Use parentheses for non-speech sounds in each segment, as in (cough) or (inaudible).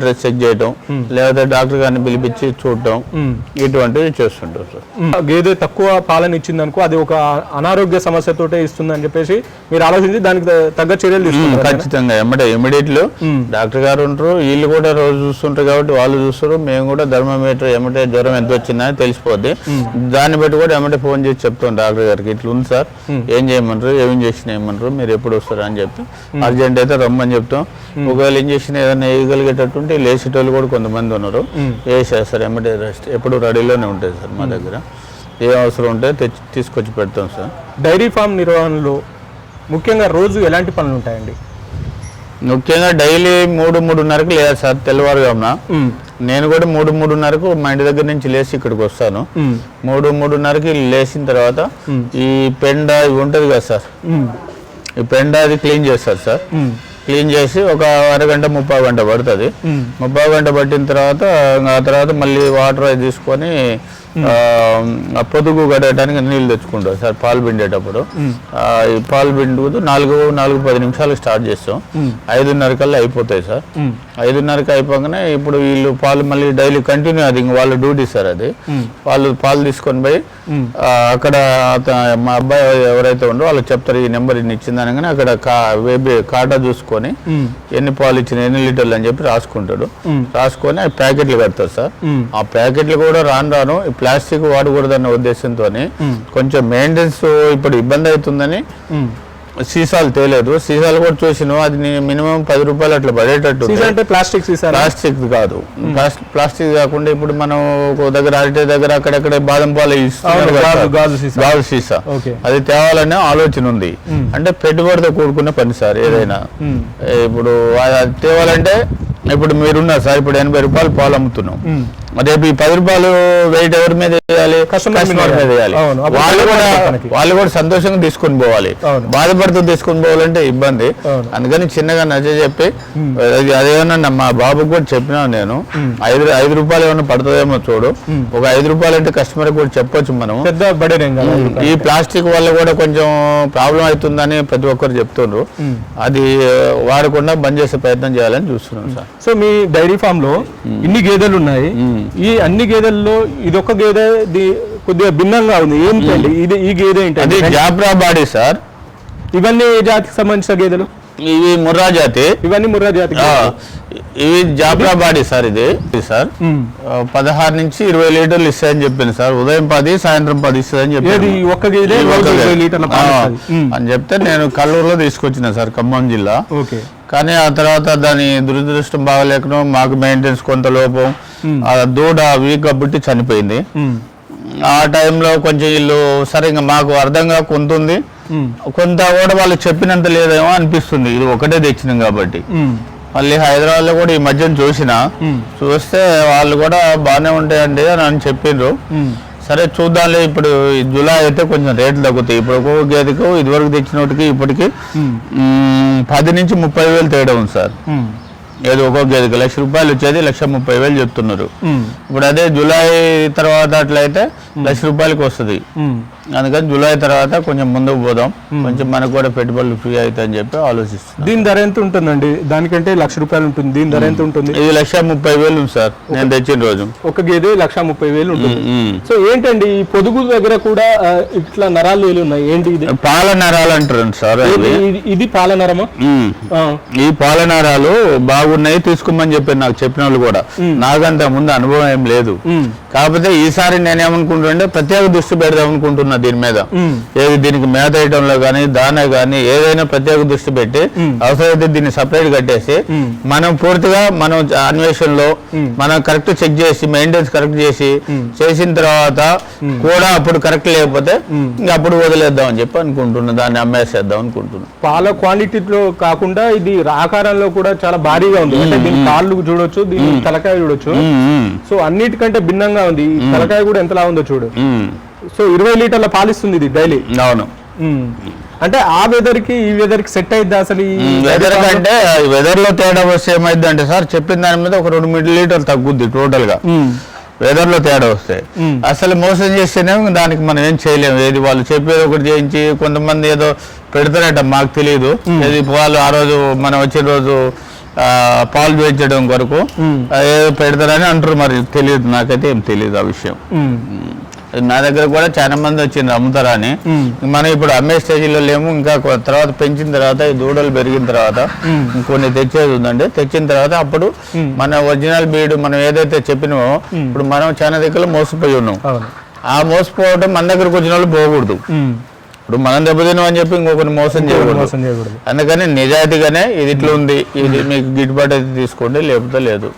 Dress check చేయటం లేకపోతే doctor గారిని పిలిపించి చూడటం ఇటువంటివి చేస్తుంటాం సార్. గేదె తక్కువ పాలన ఇచ్చింది అనుకో అది ఒక అనారోగ్య సమస్యతోటే ఇస్తుంది అని చెప్పేసి మీరు ఆలోచించి దానికి తగ్గ చర్యలు తీసుకుంటారు ఖచ్చితంగా ఎమ్మటే ఇమీడియట్లో డాక్టర్ గారు ఉంటారు వీళ్ళు కూడా రోజు చూస్తుంటారు కాబట్టి వాళ్ళు చూస్తారు మేము కూడా థర్మోమీటర్ ఎమ్మటే జ్వరం ఎంత వచ్చిందని తెలిసిపోద్ది. దాన్ని బట్టి కూడా ఎమ్మటే ఫోన్ చేసి చెప్తాం డాక్టర్ గారికి ఇట్లా ఉంది సార్ ఏం చేయమంటారు ఏం ఇంజక్షన్ వేయమంటారు మీరు ఎప్పుడు వస్తారు? అని చెప్పి అర్జెంట్ అయితే రమ్మని చెప్తాం. ఒకవేళ ఇంజక్షన్ ఏదైనా వేయగలిగేటట్టుంటే లేచేటోళ్ళు కూడా కొంతమంది ఉన్నారు. వేసేస్తారు ఎమ్మటే రెస్ట్ ఎప్పుడు రెడీలోనే ఉంటుంది సార్ మా దగ్గర. ఏ అవసరం ఉంటే తెచ్చి తీసుకొచ్చి పెడతాం సార్. డైరీ ఫామ్ నిర్వహణలో ముఖ్యంగా రోజు ఎలాంటి పనులు ఉంటాయండి? ముఖ్యంగా డైలీ మూడు మూడున్నరకు లేదా సార్ తెల్లవారుగామున నేను కూడా మూడు మూడున్నరకు మా ఇంటి దగ్గర నుంచి లేచి ఇక్కడికి వస్తాను. మూడు మూడున్నరకి లేచిన తర్వాత ఈ పెండ ఇవి ఉంటుంది కదా సార్. ఈ పెండ అది క్లీన్ చేస్తారు సార్. క్లీన్ చేసి ఒక అరగంట ముప్పై గంట పడుతుంది. ముప్పై గంట పట్టిన తర్వాత ఆ తర్వాత మళ్ళీ వాటర్ తీసుకొని పొదుగు గడగడానికి నీళ్ళు తెచ్చుకుంటాం సార్ పాలు పిండేటప్పుడు. ఈ పాలు పిండుతూ నాలుగు నాలుగు పది నిమిషాలకు స్టార్ట్ చేస్తాం. ఐదున్నర కల్లా అయిపోతాయి సార్. ఐదున్నరకి అయిపోగానే ఇప్పుడు వీళ్ళు పాలు మళ్ళీ డైలీ కంటిన్యూ అది వాళ్ళ డ్యూటీ సార్ అది. వాళ్ళు పాలు తీసుకొని పోయి అక్కడ మా అబ్బాయి ఎవరైతే ఉండో వాళ్ళకి చెప్తారు ఈ నెంబర్ ఇన్ని ఇచ్చింది అనగానే అక్కడ కా వేబీ కాటా చూసుకొని ఎన్ని పాలు ఇచ్చిన ఎన్ని లీటర్లు అని చెప్పి రాసుకుంటాడు. రాసుకొని ప్యాకెట్లు కడతారు సార్. ఆ ప్యాకెట్లు కూడా రాను రాను ప్లాస్టిక్ వాడకూడదన్న ఉద్దేశంతో కొంచెం మెయింటెనెన్స్ ఇప్పుడు ఇబ్బంది అవుతుందని సీసాలు తేలేదు. సీసాలు కూడా చూసిన. అది మినిమం పది రూపాయలు అట్లా పడేటట్టు అంటే ప్లాస్టిక్ సీసా ప్లాస్టిక్ కాదు. ప్లాస్- ప్లాస్టిక్ కాకుండా ఇప్పుడు మనం ఒక దగ్గర అరటి దగ్గర అక్కడక్కడ బాదం పాలు గాజు- సీసా. అది తేవాలనే ఆలోచన ఉంది. అంటే పెట్టుబడితో కూడుకున్న పని సార్ ఏదైనా. ఇప్పుడు అది తేవాలంటే ఇప్పుడు మీరున్నారు సార్ ఇప్పుడు ఎనభై రూపాయలు పాలు అమ్ముతున్నాం. రేపు ఈ పది రూపాయలు వెయిట్ ఎవరి మీద వేయాలి? కస్టమర్ మీద వేయాలి. వాళ్ళు కూడా. వాళ్ళు కూడా సంతోషంగా తీసుకొని పోవాలి. బాధపడుతూ తీసుకొని పోవాలంటే ఇబ్బంది. అందుకని చిన్నగా నచ్చ చెప్పి అది అదేమన్నా మా బాబుకి కూడా చెప్పినా నేను ఐదు ఐదు రూపాయలు ఏమన్నా పడుతుందేమో చూడు. ఒక ఐదు రూపాయలు అంటే కస్టమర్ కూడా చెప్పొచ్చు మనం ఈ ప్లాస్టిక్ వల్ల కూడా కొంచెం ప్రాబ్లం అవుతుందని ప్రతి ఒక్కరు చెప్తుండ్రు. అది వాడకుండా బంద్ చేసే ప్రయత్నం చేయాలని చూస్తున్నాం సార్. సో మీ డైరీ ఫామ్లో ఇన్ని గేదెలు ఉన్నాయి. ఈ అన్ని గేదెల్లో ఇదొక గేదె ది- కొద్దిగా భిన్నంగా ఉంది. ఏంటండి ఇది ఈ గేదె అది ఏంటండి జాబ్రా బాడీ సార్. ఇవన్నీ ఏ జాతికి సంబంధించిన గేదెలు? ఇవి ముర్రా జాతి. ఇవన్నీ ముర్రా జాతి ఇవి జాబ్రా బాడీ సార్ ఇది. ఇది సార్. పదహారు నుంచి ఇరవై లీటర్లు ఇస్తాయని చెప్పింది సార్. ఉదయం పది సాయంత్రం పది ఇస్తుందని ఏది? చెప్పి ఒక్క గేదె. అని చెప్తే నేను కల్లూరులో తీసుకొచ్చిన సార్ ఖమ్మం జిల్లా. ఓకే. కానీ ఆ తర్వాత దాని దురదృష్టం బాగలేకను మాకు మెయింటెనెన్స్ కొంత లోపం ఆ దూడ వీక్ కాబట్టి చనిపోయింది. ఆ టైంలో కొంచెం వీళ్ళు సరే మాకు అర్థంగా కొంత ఉంది. కొంత కూడా వాళ్ళు చెప్పినంత లేదేమో అనిపిస్తుంది ఇది ఒకటే తెచ్చినాం కాబట్టి. మళ్ళీ హైదరాబాద్లో కూడా ఈ మధ్యన చూసిన చూస్తే వాళ్ళు కూడా బాగానే ఉంటాయండి అని అని చెప్పిండ్రు. సరే చూద్దాంలే. ఇప్పుడు జూలై అయితే కొంచెం రేట్లు తగ్గుతాయి. ఇప్పుడు ఒక్కొక్క గేదెకు ఇదివరకు తెచ్చినోటికి ఇప్పటికి పది నుంచి ముప్పై వేలు తేడా ఉంది సార్. ఏదో ఒక్కొక్క గేదెకి లక్ష రూపాయలు వచ్చేది లక్ష ముప్పై వేలు చెప్తున్నారు. ఇప్పుడు అదే జూలై తర్వాత అట్లయితే లక్ష రూపాయలకి వస్తుంది. అందుకని జూలై తర్వాత కొంచెం ముందుకు పోదాం. కొంచెం మనకు కూడా పెట్టుబడులు ఫ్రీ అవుతాయని చెప్పి ఆలోచిస్తున్నాం. దీని ధర ఎంత ఉంటుందండి? దానికంటే లక్ష రూపాయలు ఉంటుంది. దీని ధర ఎంత ఉంటుంది? ఇది లక్ష ముప్పై వేలు సార్. నేను తెచ్చిన రోజు. ఒక గేదె లక్ష ముప్పై వేలు ఉంటుంది. సో ఏంటండి ఈ పొదుగు దగ్గర కూడా ఇట్లా నరాలు వేలు ఉన్నాయి? ఏంటి ఇది? పాల నరాలు అంటారు సార్ ఇది- ఇది పాల నరమా. ఈ పాల నరాలు బాగున్నాయి తీసుకోమని చెప్పారు నాకు చెప్పిన వాళ్ళు కూడా నాకంత ముందు అనుభవం ఏం లేదు. కాకపోతే ఈసారి నేనేమనుకుంటుంటే ప్రత్యేక దృష్టి పెడదాం అనుకుంటున్నా దీని మీద. ఏది దీనికి మేత వేయడంలో కానీ దాన కానీ ఏదైనా ప్రత్యేక దృష్టి పెట్టి అవసరమైతే దీన్ని సపరేట్ కట్టేసి మనం పూర్తిగా మనం అన్వేషణలో మనం కరెక్ట్ చెక్ చేసి మెయింటెనెన్స్ కరెక్ట్ చేసి చేసిన తర్వాత కూడా అప్పుడు కరెక్ట్ లేకపోతే ఇంకా అప్పుడు వదిలేద్దాం అని చెప్పి అనుకుంటున్నా దాన్ని అమ్మేసేద్దాం అనుకుంటున్నా. పాల క్వాంటిటీలో కాకుండా ఇది ఆకారంలో కూడా చాలా భారీగా ఉంది. అంటే దీని కాళ్ళు చూడొచ్చు దీని తలకాయ చూడొచ్చు. సో అన్నిటికంటే భిన్నంగా ఉంది. ఈ తలకాయ కూడా ఎంతలా ఉందో చూడు. సో ఇరవై లీటర్ల పాలిస్తుంది ఇది డైలీ. అవును. అంటే ఆ వెదర్కి ఈ వెదర్కి సెట్ అయిద్దా అసలు వెదర్ కంటే వెదర్లో తేడా వస్తే ఏమైంది అంటే సార్ చెప్పిన దాని మీద ఒక రెండు మిల్లీ లీటర్ తగ్గుద్ది టోటల్గా. వెదర్లో తేడా వస్తే. అసలు మోసం చేస్తేనే దానికి మనం ఏం చేయలేము ఏది వాళ్ళు చెప్పేది ఒకటి చేయించి కొంతమంది ఏదో పెడతారట మాకు తెలియదు ఏది వాళ్ళు ఆ రోజు మనం వచ్చిన రోజు పాలు పెంచడం కొరకు ఏదో పెడతారని అంటారు మరి. తెలియదు నాకైతే ఏం తెలియదు ఆ విషయం. నా దగ్గర కూడా చాలా మంది వచ్చింది అమ్ముతారా అని. మ్మ్. మనం ఇప్పుడు అమ్మే స్టేజ్లో లేము ఇంకా తర్వాత పెంచిన తర్వాత ఈ దూడలు పెరిగిన తర్వాత. కొన్ని తెచ్చేది ఉందండి. తెచ్చిన తర్వాత అప్పుడు. మన ఒరిజినల్ బీడ్ మనం ఏదైతే చెప్పినామో ఇప్పుడు మనం చాలా దగ్గర మోసపోయి ఉన్నాం. ఆ మోసపోవడం మన దగ్గరకు వచ్చిన వాళ్ళు పోకూడదు. ఇప్పుడు మనం దెబ్బతిన్నాం అని చెప్పి ఇంకొకరిని మోసం చేయకూడదు మోసం చేయకూడదు అందుకని నిజాయితీగానే ఇది ఇట్లా ఉంది ఇది మీకు గిట్టుబాటు అయితే తీసుకోండి లేకపోతే లేదు.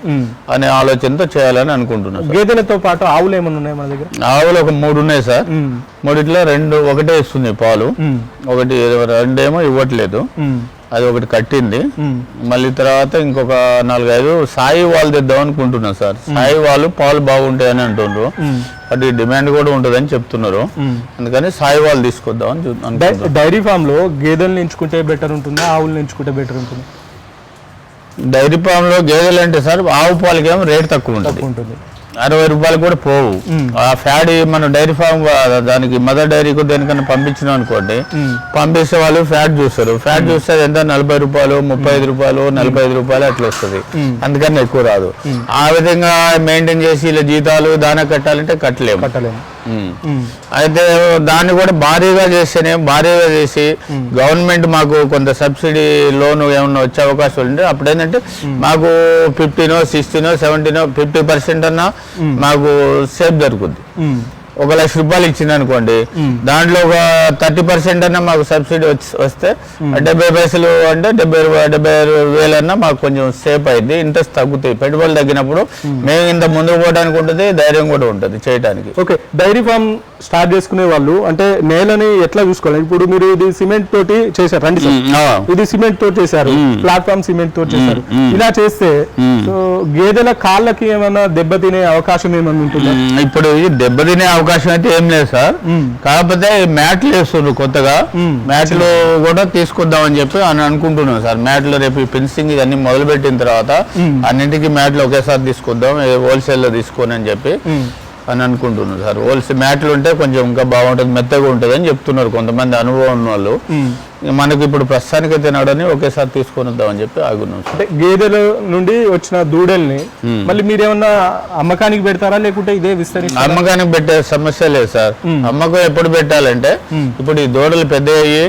అనే ఆలోచనతో చేయాలని అనుకుంటున్నాను. గేదెలతో పాటు ఆవులు ఏమైనా ఉన్నాయి మన దగ్గర ఆవులు ఒక మూడు ఉన్నాయి సార్. మూడిట్లో రెండు ఒకటే ఇస్తుంది పాలు. ఒకటి రెండేమో ఇవ్వట్లేదు. అది ఒకటి కట్టింది. మళ్ళీ తర్వాత ఇంకొక నాలుగైదు సాయి వాళ్ళు తెద్దాం అనుకుంటున్నాను సార్. సాయి వాళ్ళు పాలు బాగుంటాయని అంటుండ్రు. మ్మ్. వాటి డిమాండ్ కూడా ఉంటుందని చెప్తున్నారు. అందుకని సాయి వాళ్ళు తీసుకొద్దాం అని డైరీ ఫామ్లో గేదెలను ఎంచుకుంటే బెటర్ ఉంటుందా? ఆవులను ఎంచుకుంటే బెటర్ ఉంటుంది? డైరీ ఫామ్లో గేదెలు అంటే సార్ ఆవు పాలకేమో రేట్ తక్కువ ఉంటుంది. అరవై రూపాయలు కూడా పోవు. ఆ ఫ్యాడ్ మనం డైరీ ఫామ్ దానికి మదర్ డైరీకి దేనికన్నా పంపించినాం అనుకోండి. పంపిస్తే వాళ్ళు ఫ్యాట్ చూస్తారు. ఫ్యాట్ చూస్తే ఎంత? నలభై రూపాయలు ముప్పై ఐదు రూపాయలు నలభై ఐదు రూపాయలు అట్లా వస్తుంది. అందుకని ఎక్కువ రాదు. ఆ విధంగా మెయింటైన్ చేసి ఇలా జీతాలు దానా కట్టాలంటే కట్టలేము. కట్టలేము. అయితే దాన్ని కూడా భారీగా చేస్తేనే భారీగా చేసి గవర్నమెంట్ మాకు కొంత సబ్సిడీ లోన్ ఏమన్నా వచ్చే అవకాశాలు ఉంటే అప్పుడు ఏంటంటే మాకు ఫిఫ్టీనో సిక్స్టీనో సెవెంటీనో ఫిఫ్టీ పర్సెంట్ అన్నా మాకు సేఫ్ దొరుకుద్ది. ఒక లక్ష రూపాయలు ఇచ్చింది అనుకోండి. దాంట్లో ఒక థర్టీ పర్సెంట్ అన్నా మాకు సబ్సిడీ వచ్చి వస్తే డెబ్బై పైసలు అంటే డెబ్బై డెబ్బై వేలన్నా మాకు కొంచెం సేఫ్ అయింది ఇంట్రెస్ట్ తగ్గుతాయి. పెట్టుబడులు తగ్గినప్పుడు మేము. ఇంత ముందుకు పోవడానికి ఉంటుంది ధైర్యం కూడా ఉంటుంది చేయడానికి ఓకే డైరీ ఫామ్ స్టార్ట్ చేసుకునే వాళ్ళు అంటే నేలని ఎట్లా చూసుకోవాలి? ఇప్పుడు మీరు ఇది సిమెంట్ తోటి చేశారు రండి. ఇది సిమెంట్ తోటి చేశారు ప్లాట్ఫామ్ సిమెంట్ తోటి చేశారు. ఇలా చేస్తే సో గేదెల కాళ్ళకి ఏమైనా దెబ్బతినే అవకాశం ఏమైనా ఉంటుందా. ఇప్పుడు దెబ్బతినే అవకాశం అయితే ఏం లేదు సార్. కాకపోతే మ్యాట్లు వేస్తున్నారు కొత్తగా. మ్యాట్లు కూడా తీసుకొద్దామని చెప్పి అని అనుకుంటున్నాం సార్ మ్యాట్లు రేపు ఫినిషింగ్ ఇవన్నీ మొదలు పెట్టిన తర్వాత. అన్నింటికి మ్యాట్లు ఒకేసారి తీసుకొద్దాం హోల్సేల్లో తీసుకొని అని చెప్పి. అని అనుకుంటున్నాం సార్ హోల్సేల్ మ్యాట్లు ఉంటే కొంచెం ఇంకా బాగుంటుంది మెత్తగా ఉంటుంది అని చెప్తున్నారు కొంతమంది అనుభవం ఉన్న వాళ్ళు. మనకి ఇప్పుడు ప్రస్తుతానికి తినడని ఒకేసారి తీసుకొని వద్దామని చెప్పి ఆగున్నాం సార్. అంటే గేదెల నుండి వచ్చిన దూడల్ని మళ్ళీ మీరేమన్నా అమ్మకానికి పెడతారా లేకుంటే ఇదే విస్తరిస్తారా అమ్మకానికి పెట్టే సమస్య లేదు సార్. మ్మ్. అమ్మకం ఎప్పుడు పెట్టాలంటే మ్మ్. ఇప్పుడు ఈ దూడలు పెద్ద అయ్యి.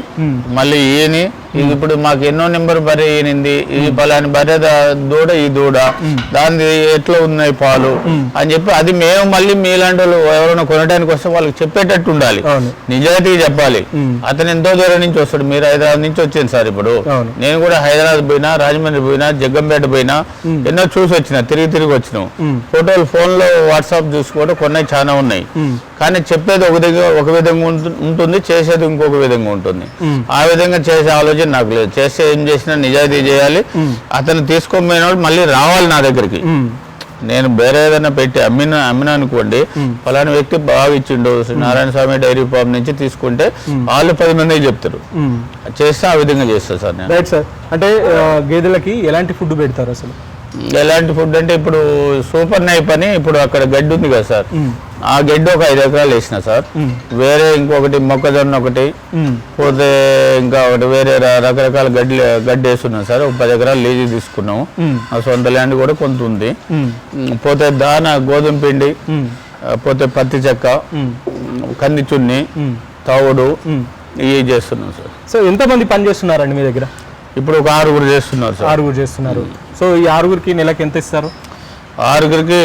మళ్ళీ ఈయని ఇది ఇప్పుడు మాకు ఎన్నో నెంబర్ బర్రె ఈనింది ఇది పలాని బర్రె దా- దూడ ఈ దూడ. దాని ఎట్లా ఉన్నాయి పాలు? అని చెప్పి అది మేము మళ్ళీ మీలాంటి వాళ్ళు ఎవరైనా కొనడానికి వస్తే వాళ్ళకి చెప్పేటట్టు ఉండాలి. అవును. నిజాయితీ చెప్పాలి. అతను ఎంతో దూరం నుంచి వస్తాడు. మీరు హైదరాబాద్ నుంచి వచ్చింది సార్ ఇప్పుడు. నేను కూడా హైదరాబాద్ పోయినా రాజమండ్రి పోయినా జగ్గంపేట పోయినా ఎన్నో చూసి వచ్చిన తిరిగి తిరిగి వచ్చినాం. ఫోటోలు ఫోన్లో వాట్సాప్ చూసి కూడా కొన్ని చాలా ఉన్నాయి. కానీ చెప్పేది ఒక దగ్గర ఒక విధంగా ఉంటు- ఉంటుంది చేసేది ఇంకొక విధంగా ఉంటుంది. ఆ విధంగా చేసే ఆలోచన నాకు లేదు చేస్తే ఏం చేసినా నిజాయితీ చేయాలి. అతను తీసుకోపోయినోడు మళ్ళీ రావాలి నా దగ్గరికి. నేను వేరే ఏదైనా పెట్టి అమ్మిన అమ్మిన అనుకోండి ఫలానా వ్యక్తి బాగా ఇచ్చిండు. శ్రీ నారాయణ స్వామి డైరీ ఫామ్ నుంచి తీసుకుంటే వాళ్ళు పది మంది చెప్తారు. చేస్తే ఆ విధంగా చేస్తాను సార్ నేను. రైట్ సార్ అంటే గేదెలకి ఎలాంటి ఫుడ్ పెడతారు అసలు? ఎలాంటి ఫుడ్ అంటే ఇప్పుడు సూపర్ నైప్ అని ఇప్పుడు అక్కడ గడ్డి ఉంది కదా సార్. ఆ గడ్డి ఒక ఐదు ఎకరాలు వేసిన సార్. వేరే ఇంకొకటి మొక్కజొన్న ఒకటి. పోతే ఇంకా ఒకటి వేరే రకరకాల గడ్డి గడ్డి వేస్తున్నాం సార్. ఒక పది ఎకరాలు లీజు తీసుకున్నాము. ఆ సొంత ల్యాండ్ కూడా కొంత ఉంది. పోతే దాన గోధుమ పిండి పోతే పత్తి చెక్క కంది చున్ని. తవుడు. ఇవి చేస్తున్నాం సార్. సో ఎంతమంది పని చేస్తున్నారండి మీ దగ్గర? ఇప్పుడు ఒక ఆరుగురు చేస్తున్నారు సార్. ఆరుగురు చేస్తున్నారు. సో ఈ ఆరుగురికి నెలకి ఎంత ఇస్తారు? ఆరుగురికి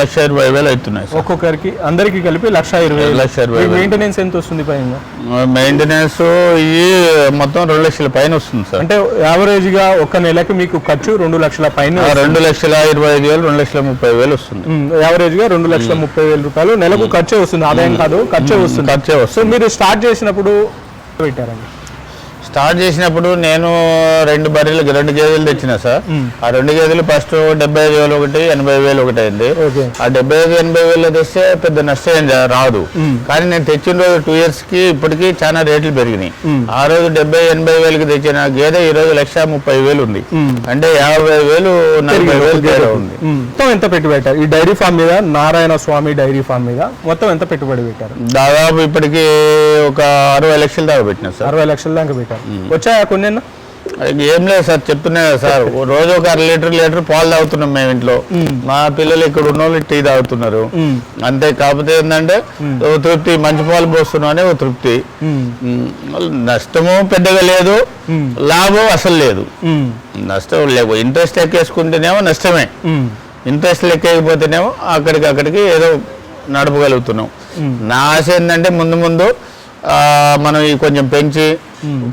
లక్ష ఇరవై వేలు అవుతున్నాయి సార్. ఒక్కొక్కరికి అందరికి కలిపి లక్ష ఇరవై వేలు. లక్ష ఇరవై వేలు. మెయింటెనెన్స్ ఎంత వస్తుంది పైన? మెయింటెనెన్స్ ఇవి మొత్తం రెండు లక్షల పైన వస్తుంది సార్. అంటే యావరేజ్గా ఒక నెలకి మీకు ఖర్చు రెండు లక్షల పైన ఆ, రెండు లక్షల ఇరవై ఐదు వేలు రెండు లక్షల ముప్పై వేలు వస్తుంది. యావరేజ్గా రెండు లక్షల ముప్పై వేల రూపాయలు. నెలకు ఖర్చే వస్తుంది ఆదాయం కాదు ఖర్చే వస్తుంది. ఖర్చే సో వస్తుంది. మీరు స్టార్ట్ చేసినప్పుడు పెట్టారండి. స్టార్ట్ చేసినప్పుడు నేను రెండు బర్రెలు రెండు గేదెలు తెచ్చిన సార్. ఆ రెండు గేదెలు ఫస్ట్ డెబ్బై ఐదు వేలు ఒకటి ఎనభై వేలు ఒకటి అయింది. ఆ డెబ్బై ఐదు ఎనభై వేలు తెస్తే పెద్ద నష్టం ఏం రాదు. కానీ నేను తెచ్చిన రోజు టూ ఇయర్స్కి ఇప్పటికి చాలా రేట్లు పెరిగినాయి. ఆ రోజు డెబ్బై ఎనభై వేలకి తెచ్చిన గేదె ఈ రోజు లక్ష ముప్పై వేలు ఉంది. అంటే యాభై వేలు నలభై వేలు తేడా ఉంది. మొత్తం ఎంత పెట్టుబడి పెట్టారు? ఈ డైరీ ఫామ్ మీద నారాయణ స్వామి డైరీ ఫామ్ మీద మొత్తం ఎంత పెట్టుబడి పెట్టారు? దాదాపు ఇప్పటికి ఒక అరవై లక్షల దాకా పెట్టిన సార్. అరవై లక్షల దాకా పెట్టారు. వచ్చాయా కొన్ని ఏం లేదు సార్ చెప్తున్నా కదా సార్. (laughs) రోజు ఒక అర లీటర్ లీటర్ పాలు తాగుతున్నాం మేము ఇంట్లో. మా పిల్లలు ఇక్కడ ఉన్న వాళ్ళు టీ తాగుతున్నారు. అంతే కాకపోతే ఏంటంటే ఓ తృప్తి మంచి పాలు పోస్తున్నాం అనే ఓ తృప్తి. నష్టము పెద్దగా లేదు. లాభం అసలు లేదు. నష్టం లేవు ఇంట్రెస్ట్ ఎక్కేసుకుంటేనేమో నష్టమే. ఇంట్రెస్ట్ లెక్కకపోతేనేమో అక్కడికి అక్కడికి ఏదో నడపగలుగుతున్నాం. నా ఆశ ఏంటంటే ముందు ముందు మనం ఈ కొంచెం పెంచి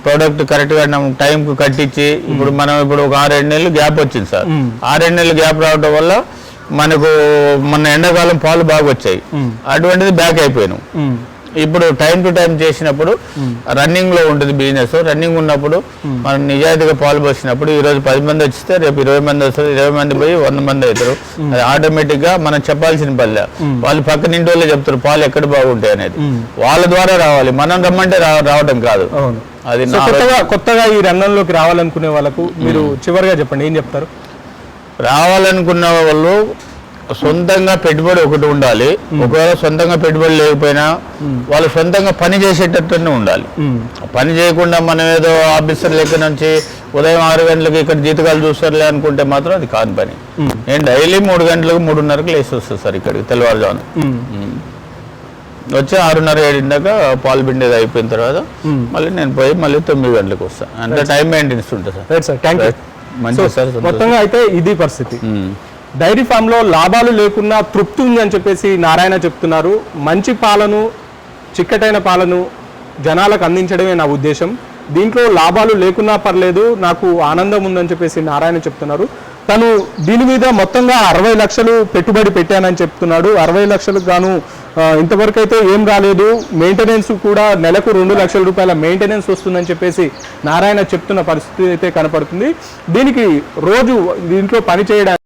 ప్రోడక్ట్ కరెక్ట్గా టైంకి కట్టించి ఇప్పుడు మనం ఇప్పుడు ఒక ఆరేడు నెలలు గ్యాప్ వచ్చింది సార్. ఆరేడు నెలలు గ్యాప్ రావడం వల్ల మనకు మన ఎండాకాలం పాలు బాగా వచ్చాయి. అటువంటిది బ్యాక్ అయిపోయాను. ఇప్పుడు టైం టు టైం చేసినప్పుడు రన్నింగ్లో ఉంటుంది బిజినెస్ రన్నింగ్ ఉన్నప్పుడు మనం నిజాయితీగా పాలు పోసినప్పుడు ఈ రోజు పది మంది వచ్చితే రేపు ఇరవై మంది వస్తారు ఇరవై మంది పోయి వంద మంది అవుతారు. అది ఆటోమేటిక్గా మనం చెప్పాల్సిన పల్లె. వాళ్ళు పక్కన ఇంటి వాళ్ళే చెప్తారు పాలు ఎక్కడ బాగుంటాయి? అనేది. వాళ్ళ ద్వారా రావాలి. మనం రమ్మంటే రావడం కాదు. అవును. అది కొత్తగా కొత్తగా ఈ రంగంలోకి రావాలనుకునే వాళ్ళకు మీరు చివరిగా చెప్పండి ఏం చెప్తారు? రావాలనుకున్న వాళ్ళు సొంతంగా పెట్టుబడి ఒకటి ఉండాలి. ఒకవేళ సొంతంగా పెట్టుబడి లేకపోయినా వాళ్ళు సొంతంగా పని చేసేటట్టునే ఉండాలి. పని చేయకుండా మనం ఏదో ఆఫీసర్ లెక్క నుంచి ఉదయం ఆరు గంటలకు ఇక్కడ జీతకాలు చూస్తారులే అనుకుంటే మాత్రం అది కాని పని. నేను డైలీ మూడు గంటలకు మూడున్నరకు లేచి వస్తాను సార్ ఇక్కడికి తెల్లవారుజామున. వచ్చి ఆరున్నర ఏడిందాక పాలు పిండేది అయిపోయిన తర్వాత మళ్ళీ నేను పోయి మళ్ళీ తొమ్మిది గంటలకు వస్తాను. అంత టైం మెయింటెనెన్స్ ఉంటుంది సార్. మంచిది సార్. మొత్తంగా అయితే ఇది పరిస్థితి. డైరీ ఫామ్లో లాభాలు లేకున్నా తృప్తి ఉంది అని చెప్పేసి నారాయణ చెప్తున్నారు. మంచి పాలను చిక్కటైన పాలను జనాలకు అందించడమే నా ఉద్దేశం. దీంట్లో లాభాలు లేకున్నా పర్లేదు నాకు ఆనందం ఉందని చెప్పేసి నారాయణ చెప్తున్నారు. తను దీని మీద మొత్తంగా అరవై లక్షలు పెట్టుబడి పెట్టానని చెప్తున్నాడు. అరవై లక్షలకు గాను ఇంతవరకు అయితే ఏం రాలేదు. మెయింటెనెన్స్ కూడా నెలకు రెండు లక్షల రూపాయల మెయింటెనెన్స్ వస్తుందని చెప్పేసి నారాయణ చెప్తున్న పరిస్థితి అయితే కనపడుతుంది. దీనికి రోజు దీంట్లో పని చేయడానికి